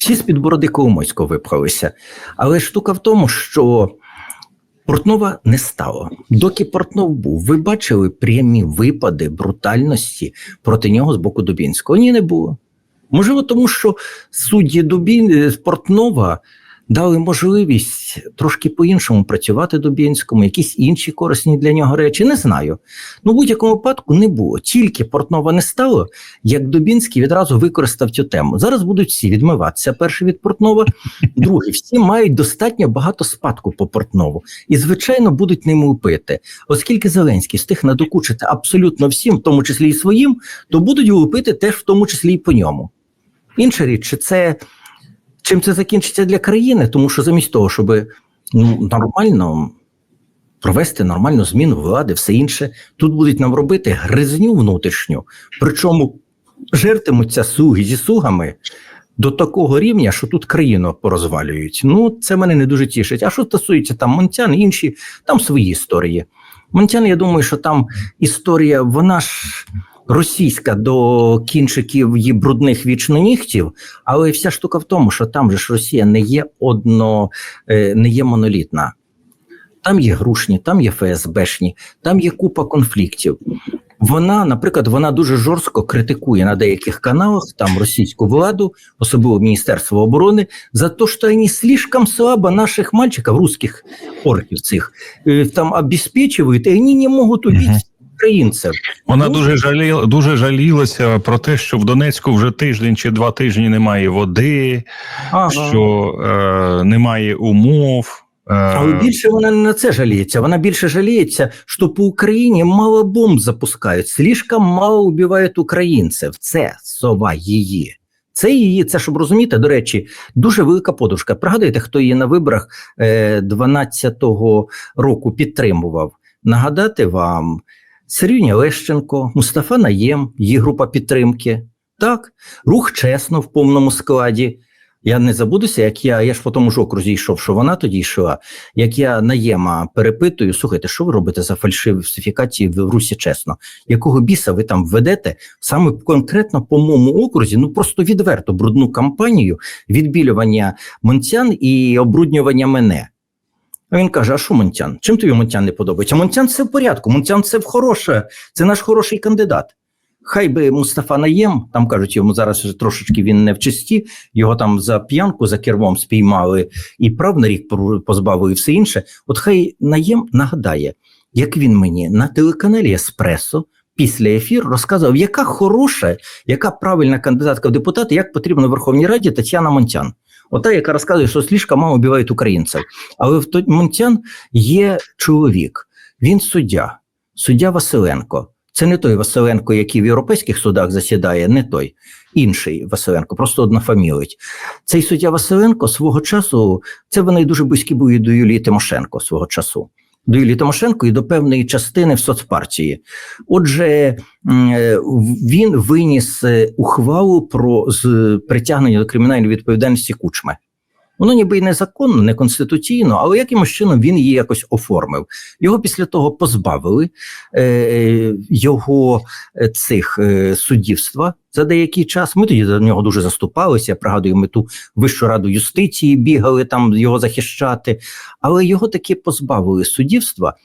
Всі з-під бороди Коломойського випхалися. Але штука в тому, що Портнова не стало. Доки Портнов був, ви бачили прямі випади брутальності проти нього з боку Дубінського? Ні, не було. Можливо, тому що судді Дубін е, Портнова дали можливість трошки по-іншому працювати Дубінському, якісь інші корисні для нього речі. Не знаю. Ну, в будь-якому випадку не було. Тільки Портнова не стало, як Дубінський відразу використав цю тему. Зараз будуть всі відмиватися. Перший від Портнова, другий. Всі мають достатньо багато спадку по Портнову. І, звичайно, будуть ними лупити. Оскільки Зеленський встиг надокучити абсолютно всім, в тому числі і своїм, то будуть лупити теж в тому числі і по ньому. Інша річ, чи це чим це закінчиться для країни, тому що замість того, щоб ну, нормально провести нормальну зміну влади, все інше, тут будуть нам робити гризню внутрішню, причому жертимуться суги зі сугами до такого рівня, що тут країну порозвалюють. Ну, це мене не дуже тішить. А що стосується там Монтян, інші, там свої історії. Монтян, я думаю, що там історія, вона ж російська до кінчиків її брудних вічнонігтів, але вся штука в тому, що там же ж Росія не є одно, е, не є монолітна. Там є грушні, там є ФСБшні, там є купа конфліктів. Вона, наприклад, вона дуже жорстко критикує на деяких каналах там російську владу, особливо Міністерство оборони, за те, що вони слишком слабо наших мальчиків, русських орків цих, е, там обеспечують, і вони не можуть убити Мгм. українців. Вона дуже жаліла, дуже жалілася про те, що в Донецьку вже тиждень чи два тижні немає води, Ага. що е, немає умов. Е, Але більше вона не на це жаліється. Вона більше жаліється, що по Україні мало бомб запускають, слишком мало вбивають українців. Це сова її. Це її, це щоб розуміти, до речі, дуже велика подушка. Пригадуєте, хто її на виборах е, 12-го року підтримував? Нагадати вам Сергій Лещенко, Мустафа Наєм, її група підтримки. Так, рух чесно в повному складі. Я не забудуся, як я, я ж по тому ж окрузі йшов, що вона тоді йшла. Як я наєма перепитую, слухайте, що ви робите за фальшифікації в Русі чесно? Якого біса ви там ведете саме конкретно по моєму окрузі? Ну просто відверто брудну кампанію відбілювання монтян і обруднювання мене. А він каже: А що Монтян? Чим тобі Монтян не подобається? Монтян це в порядку, Монтян це в хороше, це наш хороший кандидат. Хай би Мустафа Наєм, там кажуть, йому зараз вже трошечки він не в чисті, його там за п'янку за кермом спіймали і прав на рік позбавили і все інше. От хай Наєм нагадає, як він мені на телеканалі Еспресо після ефіру розказував, яка хороша, яка правильна кандидатка в депутати, як потрібно в Верховній Раді Тетяна Монтян. Ота, яка розказує, що слишком мало вбивають українців. Але в той Монтян є чоловік, він суддя, суддя Василенко. Це не той Василенко, який в європейських судах засідає, не той інший Василенко, просто однофамілець. Цей суддя Василенко свого часу, це вони дуже близькі були до Юлії Тимошенко свого часу. До Юлії Тимошенко і до певної частини в соцпартії. Отже, е, він виніс е, ухвалу про притягнення до кримінальної відповідальності кучми. Воно ніби й незаконно, не конституційно, але якимось чином він її якось оформив. Його після того позбавили е, його е, цих е, суддівства за деякий час. Ми тоді за нього дуже заступалися. Я пригадую, ми ту Вищу раду юстиції бігали там його захищати, але його таки позбавили суддівства.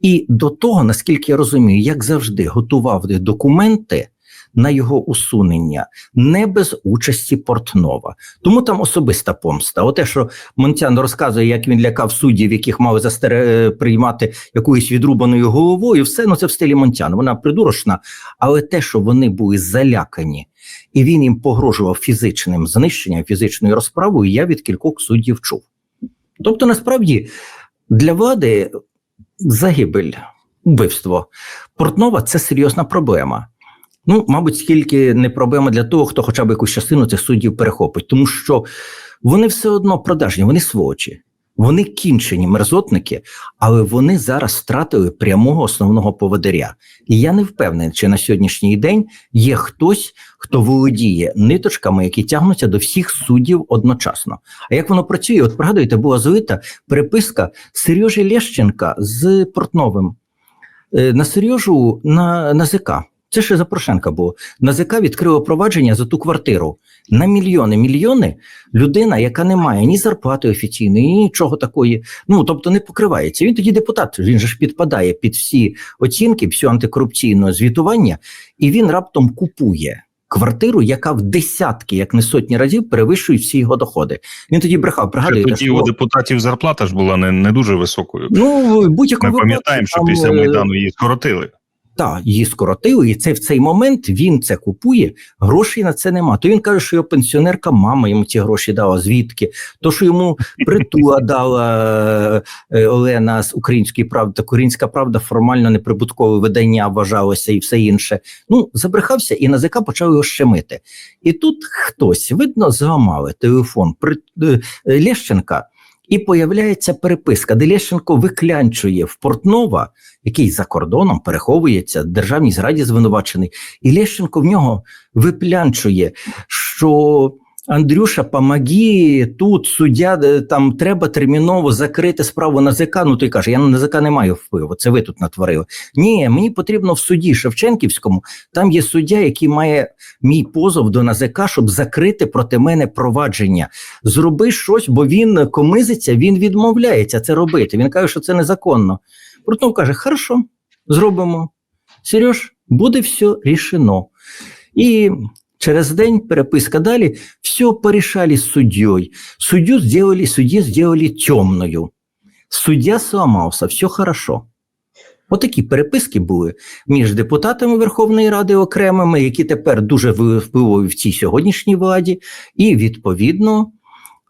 І до того, наскільки я розумію, як завжди готував документи на його усунення не без участі Портнова. Тому там особиста помста. Оте, що Монтян розказує, як він лякав суддів, яких мали застере... е, приймати якоюсь відрубаною головою, все ну це в стилі Монтяна. Вона придурочна, але те, що вони були залякані, і він їм погрожував фізичним знищенням, фізичною розправою, я від кількох суддів чув. Тобто, насправді, для влади загибель, вбивство Портнова це серйозна проблема. Ну, мабуть, скільки не проблема для того, хто хоча б якусь частину цих суддів перехопить, тому що вони все одно продажні, вони сволочі, вони кінчені мерзотники, але вони зараз втратили прямого основного поводиря. І я не впевнений, чи на сьогоднішній день є хтось, хто володіє ниточками, які тягнуться до всіх суддів одночасно. А як воно працює? От пригадуєте, була злита переписка Сережі Лещенка з Портновим. Е, На Сережу на, на ЗК. Це ще за Порошенка було. НАЗК відкрило провадження за ту квартиру. На мільйони мільйони людина, яка не має ні зарплати офіційної, ні нічого такої, ну тобто не покривається. Він тоді депутат, він же ж підпадає під всі оцінки, всю антикорупційного звітування, і він раптом купує. Квартиру, яка в десятки, як не сотні разів, перевищує всі його доходи. Він тоді брехав. Ще Пригадуєте, тоді у депутатів зарплата ж була не, не дуже високою. ну будь-якому Ми пам'ятаємо, що там, після е, Майдану її скоротили. Так, її скоротили, і це в цей момент він це купує, грошей на це нема. То він каже, що його пенсіонерка, мама йому ці гроші дала. Звідки? То, що йому притула дала е, Олена з української правди, так українська правда формально неприбуткове видання вважалося і все інше. Ну, забрехався, і НАЗК почав його щемити. І тут хтось, видно, зламали телефон при І появляється переписка, де Лещенко виклянчує в Портнова, який за кордоном переховується, державній зраді звинувачений. І Лещенко в нього виплянчує, що Андрюша, помоги, тут суддя, там треба терміново закрити справу НАЗК. Ну той каже, я на НАЗК не маю впливу, це ви тут натворили. Ні, мені потрібно в суді Шевченківському, там є суддя, який має мій позов до НАЗК, щоб закрити проти мене провадження. Зроби щось, бо він комизиться, він відмовляється це робити. Він каже, що це незаконно. Портнов каже: хорошо, зробимо. Сереж, буде все рішено. І через день переписка далі, все порішали з суддєю. Суддю сделали, судді сделали темною. Суддя сломався, все хорошо. Отакі переписки були між депутатами Верховної Ради окремими, які тепер дуже впливові в цій сьогоднішній владі, і відповідно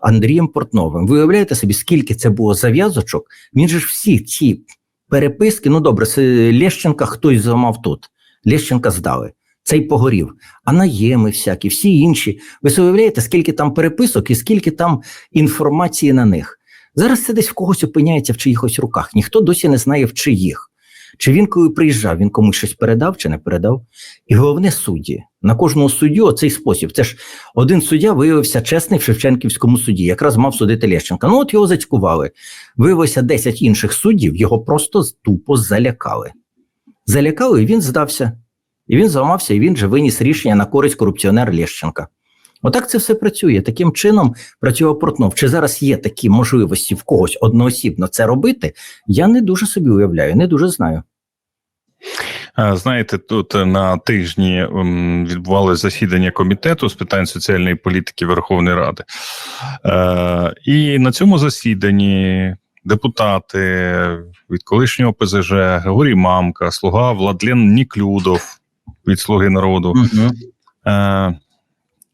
Андрієм Портновим. Ви уявляєте собі, скільки це було зав'язочок? Він же ж всі ці переписки, ну добре, Лещенка хтось зламав тут. Лещенка здали. Цей погорів, а наєми всякі, всі інші. Ви собі уявляєте, скільки там переписок і скільки там інформації на них. Зараз це десь в когось опиняється в чиїхось руках. Ніхто досі не знає в чиїх. Чи він, коли приїжджав, він комусь щось передав чи не передав? І головне судді. На кожного суддю цей спосіб. Це ж один суддя виявився чесний в Шевченківському суді, якраз мав судити Лещенка. Ну от його зацькували. Виявилося 10 інших суддів, його просто тупо залякали. Залякали, і він здався. І він зламався, і він же виніс рішення на користь корупціонера Лещенка. Отак це все працює. Таким чином працював Портнов. Чи зараз є такі можливості в когось одноосібно це робити? Я не дуже собі уявляю, не дуже знаю. Е, Знаєте, тут на тижні м, відбувалося засідання комітету з питань соціальної політики Верховної Ради. Е, І на цьому засіданні депутати від колишнього ПЗЖ Григорій Мамка, слуга Владлен Ніклюдов від Слуги народу. Е,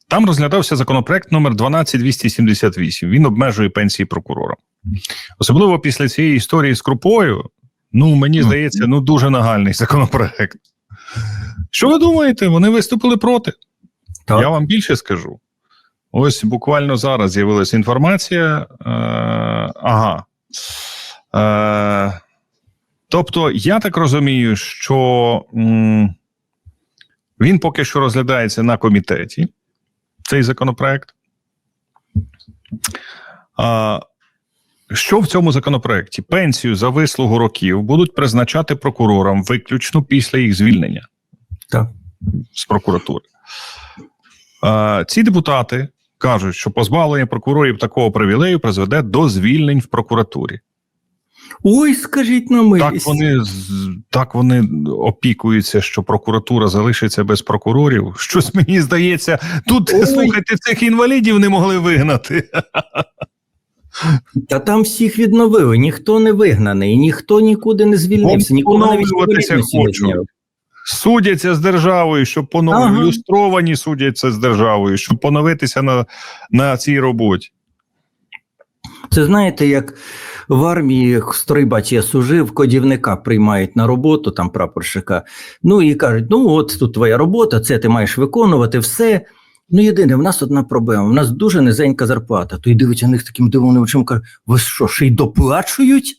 Там розглядався законопроект номер 12278. Він обмежує пенсії прокурора. Особливо після цієї історії з Крупою. Ну, мені здається, ну дуже нагальний законопроект. Що ви думаєте? Вони виступили проти. Так. Я вам більше скажу. Ось буквально зараз з'явилася інформація. Е, ага. Е, тобто, я так розумію, що м, він поки що розглядається на комітеті, цей законопроект. А, що в цьому законопроекті? Пенсію за вислугу років будуть призначати прокурорам виключно після їх звільнення Так. з прокуратури. Е, ці депутати кажуть, що позбавлення прокурорів такого привілею призведе до звільнень в прокуратурі. Ой, скажіть на милість. Так вони так вони опікуються, що прокуратура залишиться без прокурорів. Щось мені здається, тут Ой. слухайте, цих інвалідів не могли вигнати. Та там всіх відновили, ніхто не вигнаний, ніхто нікуди не звільнився, нікого навіть хочуть. Судяться з державою, щоб поновити Ага. люстровані судяться з державою, щоб поновитися на, на цій роботі. Це знаєте, як в армії стройбач я служив, кодівника приймають на роботу, там прапорщика. Ну і кажуть: ну от тут твоя робота, це ти маєш виконувати все. Ну, єдине, в нас одна проблема. У нас дуже низенька зарплата. То й дивиться на них таким дивним очима, каже: ви що, ще й доплачують?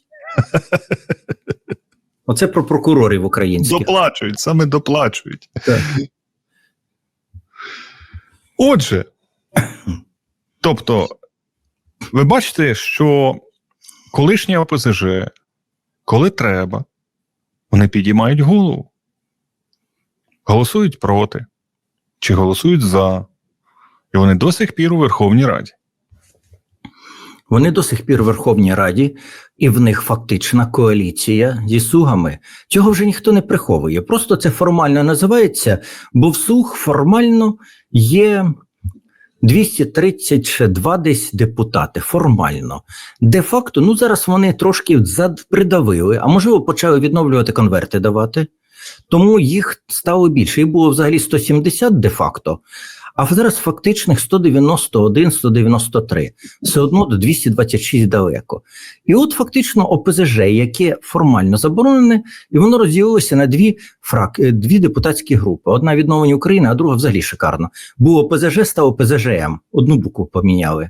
Оце про прокурорів українських. Доплачують, саме доплачують. Так. Отже, тобто, ви бачите, що колишні ОПЗЖ, коли треба, вони підіймають голову. голосують проти чи голосують за. І вони до сих пір у Верховній Раді. Вони до сих пір в Верховній Раді, і в них фактична коаліція зі слугами. Цього вже ніхто не приховує. Просто це формально називається, бо в слуг формально є 232 десь депутати. Формально. Де-факто, ну зараз вони трошки придавили, а можливо, почали відновлювати конверти давати. Тому їх стало більше. Їх було взагалі 170 де-факто, а зараз фактичних 191, 193. Все одно до 226 далеко. І от фактично ОПЗЖ, яке формально заборонене, і воно розділилося на дві фрак, е, дві депутатські групи. Одна відновлення України, а друга взагалі шикарно. Було ОПЗЖ, стало ПЗЖМ. Одну букву поміняли.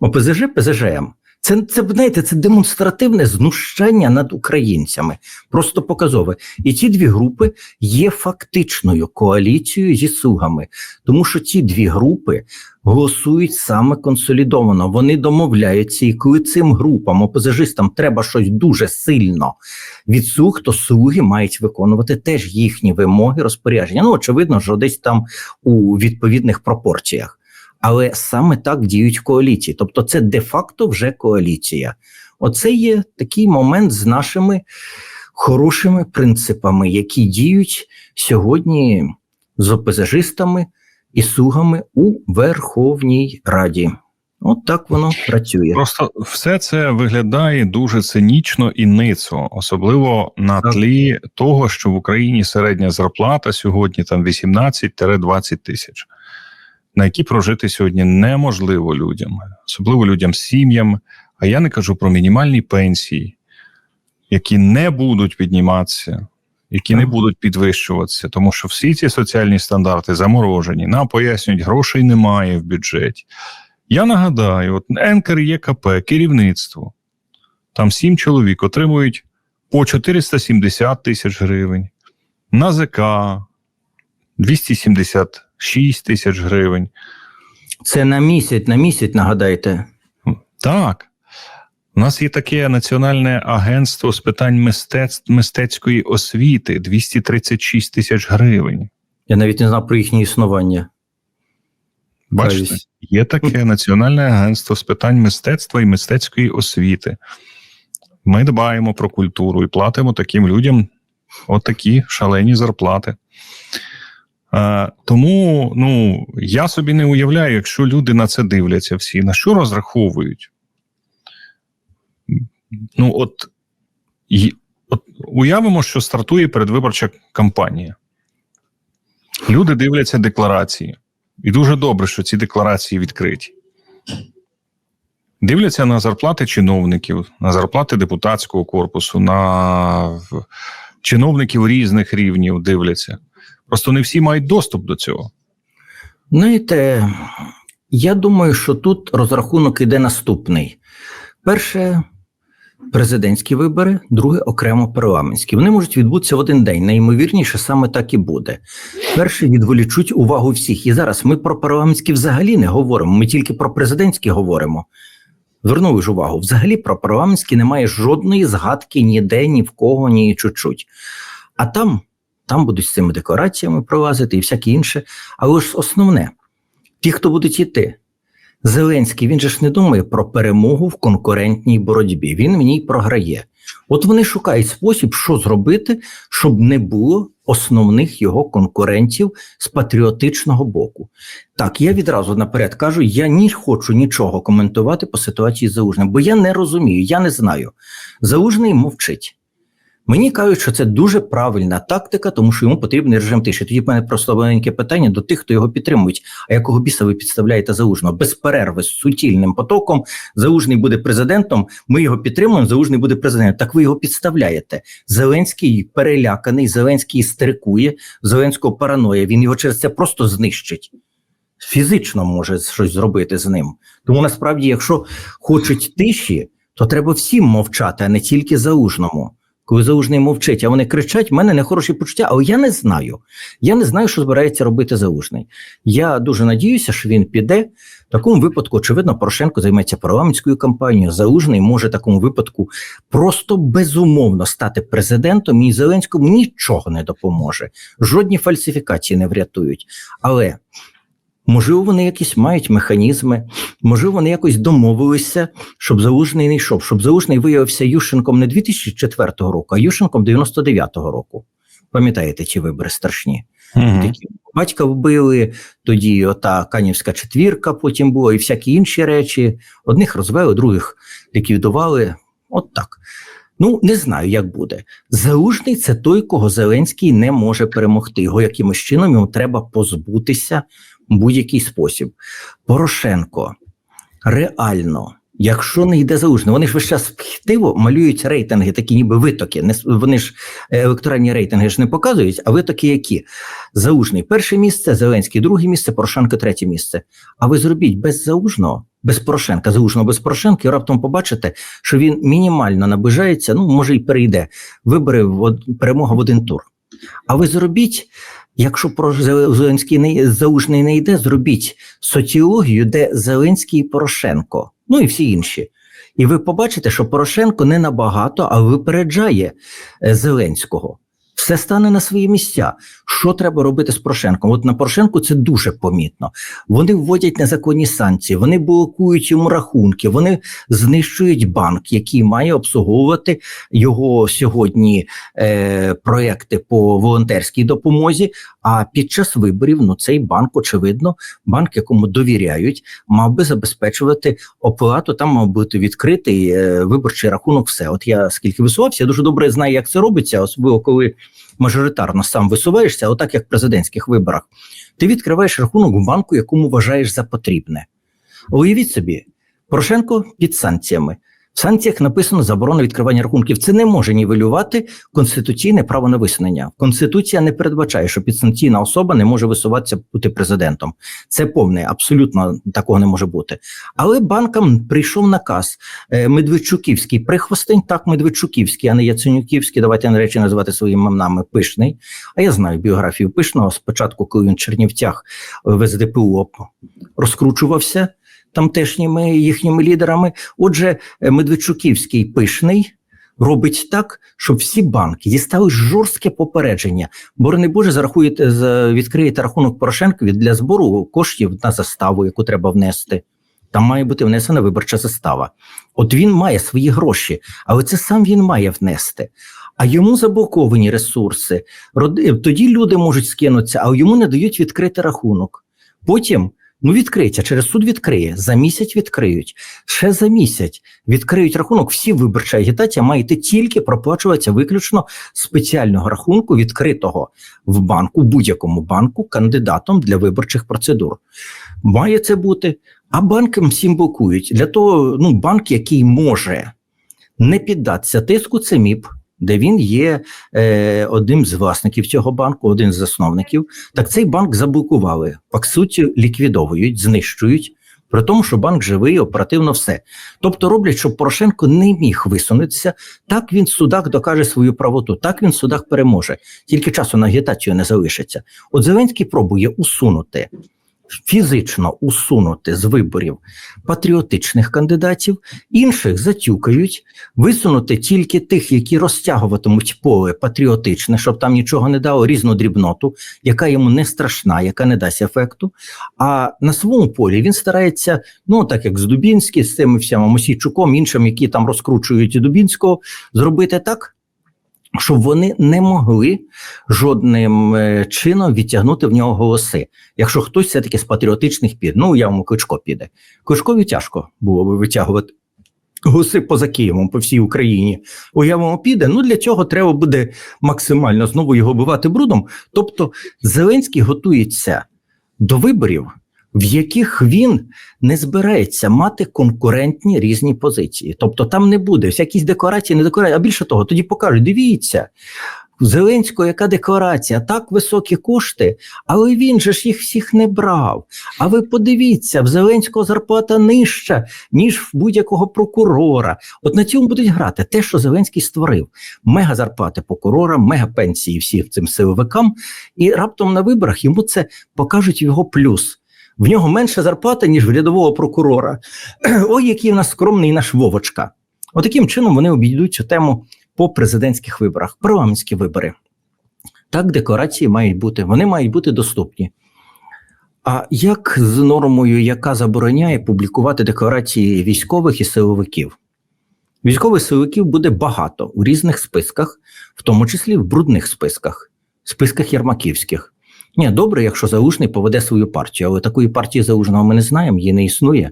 ОПЗЖ, ПЗЖМ. Це, це знаєте, це демонстративне знущання над українцями, просто показове. І ці дві групи є фактичною коаліцією зі слугами, тому що ці дві групи голосують саме консолідовано. Вони домовляються, і коли цим групам, опозажистам, треба щось дуже сильно від слуг, то слуги мають виконувати теж їхні вимоги, розпорядження. Ну, очевидно, що десь там у відповідних пропорціях. Але саме так діють коаліції. Тобто, це де-факто вже коаліція. Оце є такий момент з нашими хорошими принципами, які діють сьогодні з опозажистами і слугами у Верховній Раді. От так воно працює. Просто все це виглядає дуже цинічно і ницо, особливо на Так. тлі того, що в Україні середня зарплата сьогодні там 18-20 тисяч, на які прожити сьогодні неможливо людям, особливо людям з сім'ями. А я не кажу про мінімальні пенсії, які не будуть підніматися, які не будуть підвищуватися, тому що всі ці соціальні стандарти заморожені. Нам пояснюють, грошей немає в бюджеті. Я нагадаю, от НКРЄКП, керівництво, там сім чоловік отримують по 470 тисяч гривень, НАЗК 276 тисяч гривень. Це на місяць, на місяць, нагадайте. Так. У нас є таке Національне агентство з питань мистецтв, мистецької освіти 236 тисяч гривень. Я навіть не знав про їхнє існування. Бачите, є таке Національне агентство з питань мистецтва і мистецької освіти. Ми дбаємо про культуру і платимо таким людям отакі шалені зарплати. Е, тому ну, я собі не уявляю, якщо люди на це дивляться всі, на що розраховують. Ну, от, от уявимо, що стартує передвиборча кампанія. Люди дивляться декларації. І дуже добре, що ці декларації відкриті. Дивляться на зарплати чиновників, на зарплати депутатського корпусу, на чиновників різних рівнів дивляться. Просто не всі мають доступ до цього. Знаєте, я думаю, що тут розрахунок іде наступний: перше президентські вибори, друге окремо парламентські. Вони можуть відбутися в один день. Найімовірніше, саме так і буде. Перше відволічуть увагу всіх. І зараз ми про парламентські взагалі не говоримо. Ми тільки про президентські говоримо. Звернули ж увагу, взагалі про парламентські немає жодної згадки ніде, ні в кого, ні чуть-чуть. А там, там будуть з цими декораціями пролазити і всяке інше. Але ж основне, ті, хто будуть йти, Зеленський, він же ж не думає про перемогу в конкурентній боротьбі. Він в ній програє. От вони шукають спосіб, що зробити, щоб не було основних його конкурентів з патріотичного боку. Так, я відразу наперед кажу: я не хочу нічого коментувати по ситуації з Залужним, бо я не розумію, я не знаю. Залужний мовчить. Мені кажуть, що це дуже правильна тактика, тому що йому потрібний режим тиші. Тоді в мене просто маленьке питання до тих, хто його підтримують. А якого біса ви підставляєте залужного? Без перерви з сутільним потоком. Залужний буде президентом. Ми його підтримуємо. Залужний буде президентом. Так ви його підставляєте. Зеленський переляканий, Зеленський істерикує, Зеленського параноя. Він його через це просто знищить. Фізично може щось зробити з ним. Тому насправді, якщо хочуть тиші, то треба всім мовчати, а не тільки залужному. Коли залужний мовчить, а вони кричать, в мене нехороші почуття, але я не знаю. Я не знаю, що збирається робити залужний. Я дуже надіюся, що він піде. В такому випадку, очевидно, Порошенко займеться парламентською кампанією. Залужний може в такому випадку просто безумовно стати президентом, і Зеленському нічого не допоможе. Жодні фальсифікації не врятують. Але можливо, вони якісь мають механізми, можливо, вони якось домовилися, щоб Залужний не йшов, щоб Залужний виявився Ющенком не 2004 року, а Ющенком 99-го року. Пам'ятаєте ті вибори страшні? Угу. Такі батька вбили, тоді ота канівська четвірка потім була, і всякі інші речі. Одних розвели, других ліквідували. От так. Ну, не знаю, як буде. Залужний це той, кого Зеленський не може перемогти. Його якимось чином йому треба позбутися будь-який спосіб. Порошенко реально. Якщо не йде залужний, вони ж весь час хтиво малюють рейтинги, такі ніби витоки. Не, вони ж е, електоральні рейтинги ж не показують, а витоки які? Залужний перше місце, Зеленський друге місце, Порошенко третє місце. А ви зробіть без залужного, без Порошенка, залужного без Порошенка, і раптом побачите, що він мінімально наближається, ну може й перейде. Вибори в перемога в один тур. А ви зробіть, якщо про Зеленський не залужний не йде, зробіть соціологію, де Зеленський і Порошенко, ну і всі інші. І ви побачите, що Порошенко не набагато, а випереджає е, Зеленського. Все стане на свої місця. Що треба робити з Порошенком? От на Порошенку це дуже помітно. Вони вводять незаконні санкції, вони блокують йому рахунки, вони знищують банк, який має обслуговувати його сьогодні е, проекти по волонтерській допомозі. А під час виборів ну цей банк, очевидно, банк, якому довіряють, мав би забезпечувати оплату. Там мав бути відкритий е, виборчий рахунок. Все, от я скільки висувався, я дуже добре знаю, як це робиться, особливо коли мажоритарно сам висуваєшся, отак як в президентських виборах. Ти відкриваєш рахунок в банку, якому вважаєш за потрібне. Уявіть собі, Порошенко під санкціями. В санкціях написано заборона відкривання рахунків. Це не може нівелювати конституційне право на висунення. Конституція не передбачає, що підсанкційна особа не може висуватися бути президентом. Це повне, абсолютно такого не може бути. Але банкам прийшов наказ е, Медведчуківський прихвостень, так Медведчуківський, а не Яценюківський. Давайте на речі називати своїми іменами пишний. А я знаю біографію пишного. Спочатку, коли він в Чернівцях в СДПУ розкручувався тамтешніми їхніми лідерами. Отже, е, Медведчуківський пишний. Робить так, щоб всі банки дістали жорстке попередження. Борони Боже, зарахуєте за- відкриєте рахунок Порошенкові для збору коштів на заставу, яку треба внести. Там має бути внесена виборча застава. От він має свої гроші, але це сам він має внести. А йому заблоковані ресурси. Тоді люди можуть скинутися, а йому не дають відкрити рахунок. Потім ну відкриється, через суд відкриє. За місяць відкриють. Ще за місяць відкриють рахунок. Всі виборча агітація має йти тільки проплачуватися виключно спеціального рахунку, відкритого в банку, будь-якому банку, кандидатом для виборчих процедур. Має це бути. А банкам всім блокують. Для того, ну, банк, який може не піддатися тиску, це МІП, де він є е, одним з власників цього банку, один з засновників. Так цей банк заблокували, по суті, ліквідовують, знищують. При тому, що банк живий, оперативно все. Тобто роблять, щоб Порошенко не міг висунутися. Так він в судах докаже свою правоту, так він в судах переможе. Тільки часу на агітацію не залишиться. От Зеленський пробує усунути фізично усунути з виборів патріотичних кандидатів, інших затюкають, висунути тільки тих, які розтягуватимуть поле патріотичне, щоб там нічого не дало різну дрібноту, яка йому не страшна, яка не дасть ефекту. А на своєму полі він старається, ну так як з Дубінським, з цим всім Мосійчуком, іншим, які там розкручують Дубінського, зробити так. Щоб вони не могли жодним е, чином відтягнути в нього голоси. Якщо хтось все-таки з патріотичних піде, ну явно Кличко піде. Кличкові тяжко було би витягувати голоси поза Києвом по всій Україні. Уявимо, піде. Ну для цього треба буде максимально знову його бивати брудом. Тобто Зеленський готується до виборів, в яких він не збирається мати конкурентні різні позиції. Тобто там не буде всякісь декорації, не декорації, а більше того, тоді покажуть, дивіться. Зеленського яка декларація, так високі кошти, але він же ж їх всіх не брав. А ви подивіться, в Зеленського зарплата нижча, ніж в будь-якого прокурора. От на цьому будуть грати те, що Зеленський створив: мега зарплати прокурора, мега пенсії всім цим силовикам, і раптом на виборах йому це покажуть його плюс. В нього менша зарплата, ніж в рядового прокурора. Ой, який в нас скромний наш Вовочка. Отаким чином вони обійдуть цю тему по президентських виборах, парламентські вибори. Так, декларації мають бути, вони мають бути доступні. А як з нормою, яка забороняє публікувати декларації військових і силовиків? Військових силовиків буде багато у різних списках, в тому числі в брудних списках, списках Єрмаківських. Ні, добре, якщо Залужний поведе свою партію, але такої партії Залужного ми не знаємо, її не існує.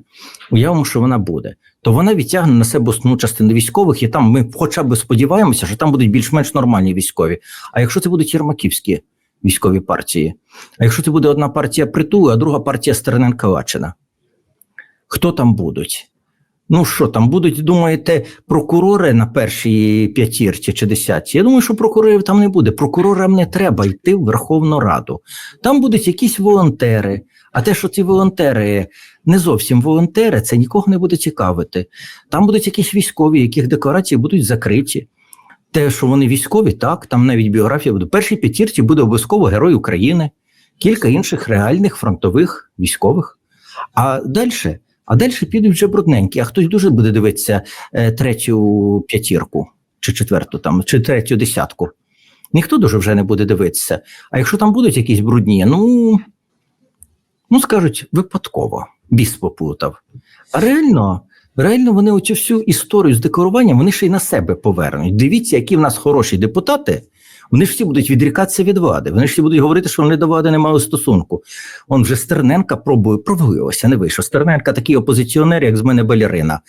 Уявимо, що вона буде. То вона відтягне на себе основну частину військових, і там ми хоча б сподіваємося, що там будуть більш-менш нормальні військові. А якщо це будуть єрмаківські військові партії, а якщо це буде одна партія притулу, а друга партія Стерненка Лачина, хто там будуть? Ну що там будуть, думаєте, прокурори на першій п'ятірці чи десятці? Я думаю, що прокурорів там не буде. Прокурорам не треба йти в Верховну Раду. Там будуть якісь волонтери. А те, що ці волонтери не зовсім волонтери, це нікого не буде цікавити. Там будуть якісь військові, яких декларації будуть закриті. Те, що вони військові, так, там навіть біографія буде. Першій п'ятірці буде обов'язково Герой України, кілька інших реальних фронтових військових. А далі а далі підуть вже брудненькі, а хтось дуже буде дивитися е, третю п'ятірку, чи четверту, там, чи третю десятку. Ніхто дуже вже не буде дивитися. А якщо там будуть якісь брудні, ну, ну скажуть, випадково, біс поплутав. А реально, реально вони оцю всю історію з декларуванням вони ще й на себе повернуть. Дивіться, які в нас хороші депутати. Вони ж всі будуть відрікатися від влади. Вони ж всі будуть говорити, що вони до влади не мали стосунку. Он вже Стерненка пробує, провалився, не вийшов. Стерненка такий опозиціонер, як з мене балерина.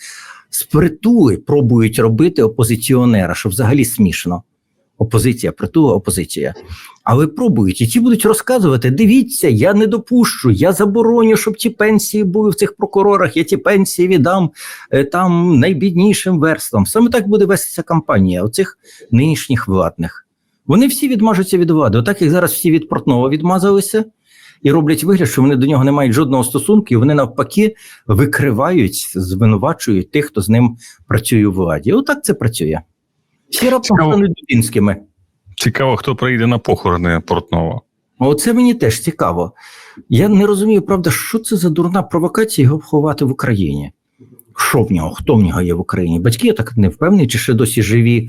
Спритули пробують робити опозиціонера, що взагалі смішно. Опозиція, притула, опозиція. Але пробують, і ті будуть розказувати: дивіться, я не допущу, я забороню, щоб ті пенсії були в цих прокурорах, я ті пенсії віддам е, там найбіднішим верствам. Саме так буде вестися кампанія оцих нинішніх владних. Вони всі відмажуться від влади. Отак як зараз всі від Портнова відмазалися і роблять вигляд, що вони до нього не мають жодного стосунку, і вони навпаки викривають, звинувачують тих, хто з ним працює у владі. Отак це працює. Всі раптом стануть дубінськими. Цікаво, хто прийде на похорони Портнова. Оце мені теж цікаво. Я не розумію, правда, що це за дурна провокація його ховати в Україні. Що в нього? Хто в нього є в Україні? Батьки я так не впевнений, чи ще досі живі.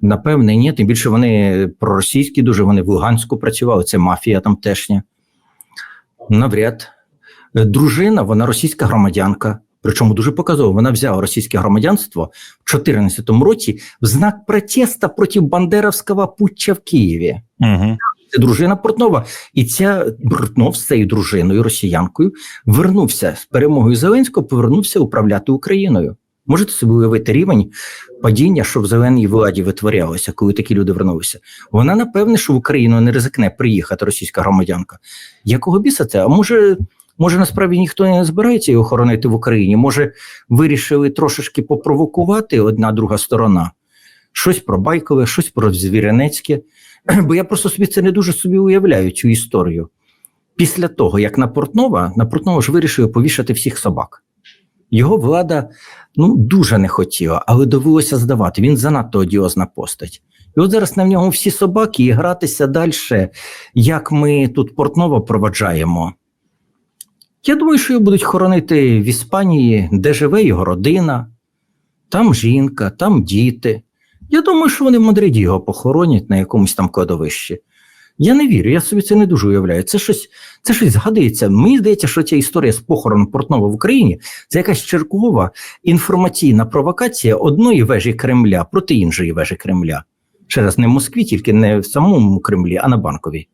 Напевне, ні. Тим більше вони проросійські, дуже вони в Луганську працювали. Це мафія тамтешня. Навряд. Е, Дружина, вона російська громадянка. Причому дуже показово. Вона взяла російське громадянство в 2014 році в знак протеста проти Бандеровського путча в Києві. Угу. Це дружина Портнова. І ця Портнов з цією дружиною, росіянкою, вернувся з перемогою Зеленського, повернувся управляти Україною. Можете собі уявити рівень падіння, що в зеленій владі витворялося, коли такі люди вернулися. Вона напевне, що в Україну не ризикне приїхати російська громадянка. Якого біса це? А може, може насправді ніхто не збирається її охоронити в Україні? Може, вирішили трошечки попровокувати одна друга сторона? Щось про Байкове, щось про Звірянецьке. Бо я просто собі це не дуже собі уявляю, цю історію. Після того, як на Портнова, на Портнова ж вирішили повішати всіх собак. Його влада ну, дуже не хотіла, але довелося здавати. Він занадто одіозна постать. І от зараз на нього всі собаки і гратися далі, як ми тут Портнова проваджаємо. Я думаю, що його будуть хоронити в Іспанії, де живе його родина, там жінка, там діти. Я думаю, що вони в Мадриді його похоронять на якомусь там кладовищі. Я не вірю, я собі це не дуже уявляю. Це щось, це щось згадується. Мені здається, що ця історія з похороном Портнова в Україні це якась черкова інформаційна провокація одної вежі Кремля проти іншої вежі Кремля. Ще раз, не в Москві, тільки не в самому Кремлі, а на банковій.